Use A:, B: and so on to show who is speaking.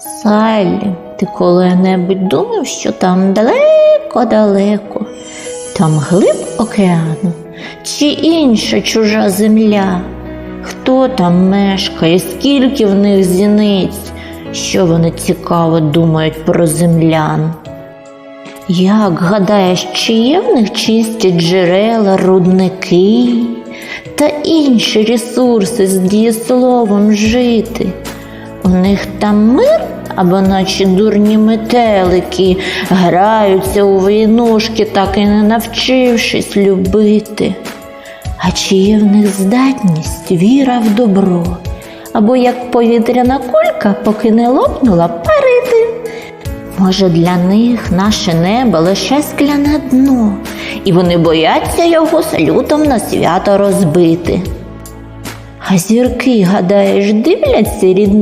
A: Саллі, ти коли-небудь думав, що там далеко-далеко, там глиб океану чи інша чужа земля? Хто там мешкає, скільки в них зіниць, що вони цікаво думають про землян? Як гадаєш, чи є в них чисті джерела, рудники та інші ресурси з дієсловом жити? У них там мир або наче дурні метелики граються у війнушки, так і не навчившись любити. А чи є в них здатність, віра в добро, або як повітряна кулька, поки не лопнула, парити? Може, для них наше небо лише скляне дно, і вони бояться його салютом на свято розбити. А зірки, гадаєш, дивляться рідним